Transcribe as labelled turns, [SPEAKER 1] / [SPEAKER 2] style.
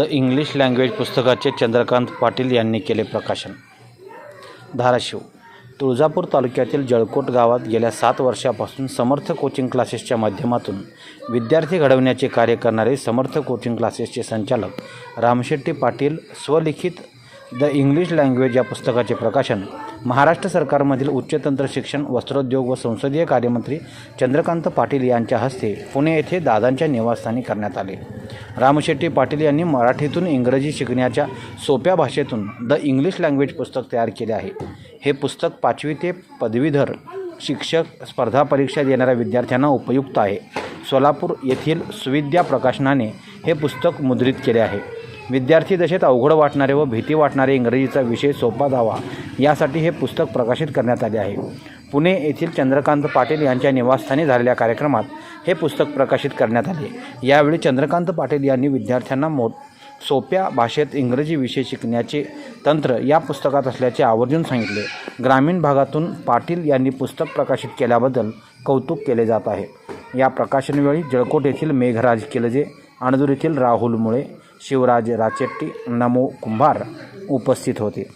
[SPEAKER 1] The English language पुस्तकाचे चंद्रकांत पाटील यांनी केले प्रकाशन. धाराशिव तुळजापूर तालुक्यातील जळकोट गावात गेल्या सात वर्षापासून समर्थ कोचिंग क्लासेसच्या माध्यमातून विद्यार्थी घडवण्याचे कार्य करणारे समर्थ कोचिंग क्लासेसचे संचालक रामशेट्टी पाटील स्वलिखित द इंग्लिश लँग्वेज या पुस्तकाचे प्रकाशन महाराष्ट्र सरकारमधील उच्च तंत्र शिक्षण वस्त्रोद्योग व संसदीय कार्यमंत्री चंद्रकांत पाटील यांच्या हस्ते पुणे येथे दादांच्या निवासस्थानी करण्यात आले. रामशेट्टी पाटील यांनी मराठीतून इंग्रजी शिकण्याच्या सोप्या भाषेतून द इंग्लिश लँग्वेज पुस्तक तयार केले आहे. हे पुस्तक पाचवी ते पदवीधर शिक्षक स्पर्धा परीक्षा देणाऱ्या विद्यार्थ्यांना उपयुक्त आहे. सोलापूर येथील सुविद्या प्रकाशनाने हे पुस्तक मुद्रित केले आहे. विद्यार्थी दशेत अवघड वाटणारे व भीती वाटणारे इंग्रजीचा विषय सोपा जावा यासाठी हे पुस्तक प्रकाशित करण्यात आले आहे. पुणे येथील चंद्रकांत पाटील यांच्या निवासस्थानी झालेल्या कार्यक्रमात हे पुस्तक प्रकाशित करण्यात आले. यावेळी चंद्रकांत पाटील यांनी विद्यार्थ्यांना मो सोप्या भाषेत इंग्रजी विषय शिकण्याचे तंत्र या पुस्तकात असल्याचे आवर्जून सांगितले. ग्रामीण भागातून पाटील यांनी पुस्तक प्रकाशित केल्याबद्दल कौतुक केले जात आहे. या प्रकाशनवेळी जळकोट येथील मेघराज किलजे अणदूर येथील राहुल मुळे शिवराज राचेट्टी नमो कुंभार उपस्थित होते.